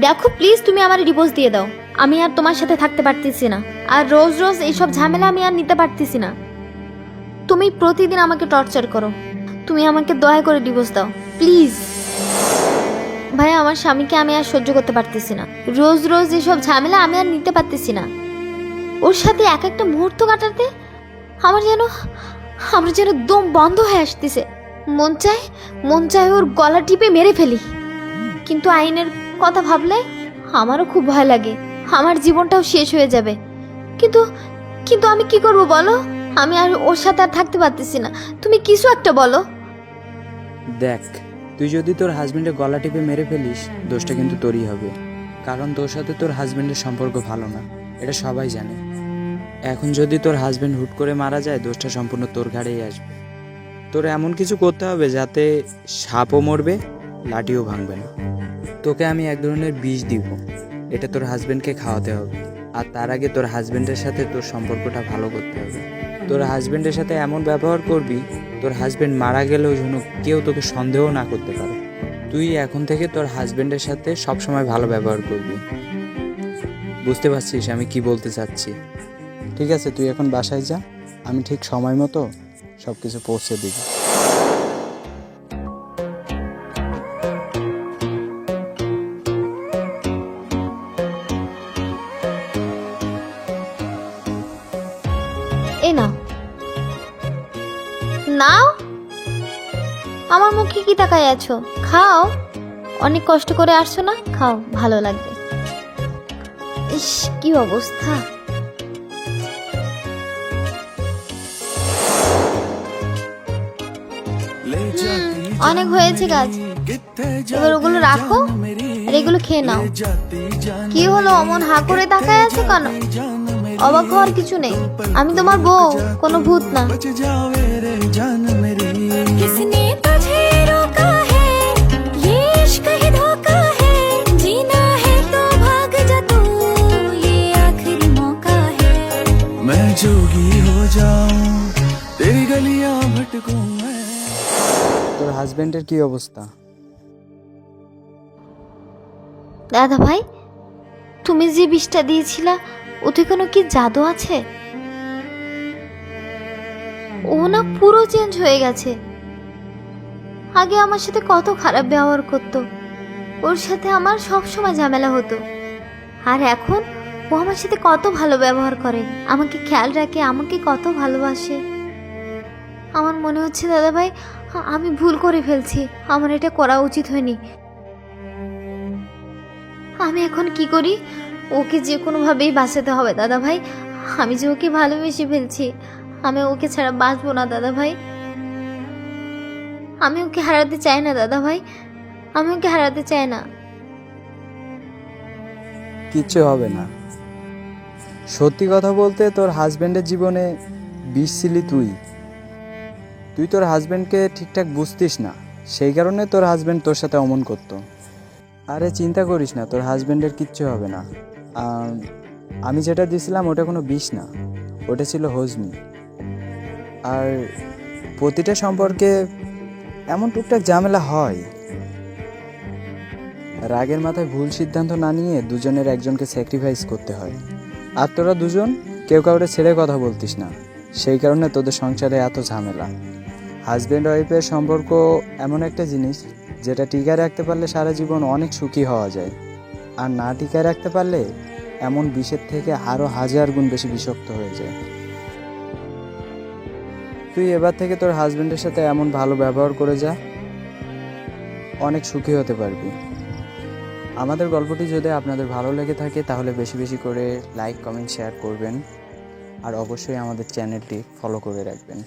দেখো প্লিজ তুমি আমার ডিভোর্স দিয়ে দাও। আমি আর তোমার সাথে থাকতে পারতেছি না। আর রোজ রোজ এইসব ঝামেলা আমি আর নিতে পারতেছি না। তুমি প্রতিদিন আমাকে টর্চার করো। তুমি আমাকে দয়া করে ডিভোর্স দাও। প্লিজ ভাই আমার স্বামীকে আমি আর সহ্য করতে পারতেছি না। রোজ রোজ এসব ঝামেলা আমি আর নিতে পারতেছি না। ওর সাথে এক একটা মুহূর্ত কাটাতে আমার যেন আমার যেন দম বন্ধ হয়ে আসতেছে। মন চায় মন চায় ওর গলা টিপে মেরে ফেলি। কিন্তু আইনের কথা ভাবলে আমারও খুব ভয় লাগে। আমার জীবনটাও শেষ হয়ে যাবে। কিন্তু কিন্তু আমি কি করব বলো? আমি আর ওর সাথে আর থাকতে পারতেছি না। তুমি কিছু একটা বলো। দেখ, তুই যদি তোর হাজবেন্ডের গলা টিপে মেরে ফেলিস, দোষটা কিন্তু তোরই হবে। কারণ তোর সাথে তোর হাজবেন্ডের সম্পর্ক ভালো না, এটা সবাই জানে। এখন যদি তোর হাজবেন্ড হুট করে মারা যায়, দোষটা সম্পূর্ণ তোর ঘাড়েই আসবে। তোর এমন কিছু করতে হবে যাতে সাপও মরবে, লাঠিও ভাঙবে না। তোকে আমি এক ধরনের বিষ দিব। এটা তোর হাজবেন্ডকে খাওয়াতে হবে। আর তার আগে তোর হাজবেন্ডের সাথে তোর সম্পর্কটা ভালো করতে হবে। তোর হাজবেন্ডের সাথে এমন ব্যবহার করবি, তোর হাজবেন্ড মারা গেলেও যেন কেউ তোকে সন্দেহ না করতে পারে। তুই এখন থেকে তোর হাজবেন্ডের সাথে সবসময় ভালো ব্যবহার করবি। বুঝতে পারছিস আমি কি বলতে চাচ্ছি? ঠিক আছে, তুই এখন বাসায় যা। আমি ঠিক সময় মতো সব কিছু পৌঁছে দিব। নাও। আমার মুখে কি তাকাই আছো? খাও। অনেক কষ্ট করে আসছো না? খাও ভালো লাগবে। ইস কি অবস্থা। অনেক হয়েছে কাজ এবার ওগুলো রাখো আর এগুলো খেয়ে নাও। কি হলো অমন হা করে তাকায় আছো কেন? অবাক হওয়ার কিছু নেই আমি তোমার বউ কোনো ভূত না किसने तुझे रोका है ये इश्क ही धोखा है जीना है तो भाग जा तू ये आखिरी मौका है मैं जोगी हो जाऊं तेरी गलियां भटकूं मैं তোর হাজবেন্ডের কি অবস্থা দাদা ভাই তুমি যে বিষটা দিয়েছিলা ওতে কোনো কি জাদু আছে? ও না পুরো চেঞ্জ হয়ে গেছে। আগে আমার সাথে কত খারাপ ব্যবহার করতো। ওর সাথে আমার সব সময় ঝামেলা হতো। আর এখন ও আমার সাথে কত ভালো ব্যবহার করে। আমাকে খেয়াল রাখে, আমাকে কত ভালোবাসে। আমার মনে হচ্ছে, দাদাভাই, আমি ভুল করে ফেলছি। আমার এটা করা উচিত হয়নি। আমি এখন কি করি? ওকে যে কোনোভাবেই বাঁচাতে হবে দাদা ভাই আমি যে ওকে ভালোবেসে ফেলছি, আমি ওকে ছাড়া বাঁচবো না দাদা ভাই আমি ওকে হারাতে চাই না দাদা ভাই আমি ওকে হারাতে চাই না। কিচ্ছু হবে না। সত্যি কথা বলতে তোর হাজবেন্ডের জীবনে বিষ ছিলি তুই। তুই তোর হাজবেন্ডকে ঠিকঠাক বুঝতিস না, সেই কারণে তোর হাজবেন্ড তোর সাথে অমন করতো। আরে চিন্তা করিস না, তোর হাজবেন্ডের কিচ্ছু হবে না। আম, যেটা দিয়েছিলাম ওটা কোনো বিষ না ওটা ছিল হজমি। আর প্রতিটা সম্পর্কে এমন টুকটাক ঝামেলা হয়। রাগের মাথায় ভুল সিদ্ধান্ত না নিয়ে দুজনের একজনকে স্যাক্রিফাইস করতে হয়। আর তোরা দুজন কেউ কাউরে ছেড়ে কথা বলতিস না। সেই কারণে তোদের সংসারে এত ঝামেলা। হাজব্যান্ড ওয়াইফের সম্পর্ক এমন একটা জিনিস যেটা টিকায় রাখতে পারলে সারা জীবন অনেক সুখী হওয়া যায়। আর না টিকায় রাখতে পারলে এমন বিষের থেকে আরও হাজার গুণ বেশি বিষাক্ত হয়ে যায়। তুই এবার থেকে তোর হাজব্যান্ডের সাথে এমন ভালো ব্যবহার করে যা, অনেক সুখী হতে পারবি। আমাদের গল্পটি যদি আপনাদের ভালো লেগে থাকে, তাহলে বেশি বেশি করে লাইক, কমেন্ট, শেয়ার করবেন। আর অবশ্যই আমাদের চ্যানেলটি ফলো করে রাখবেন।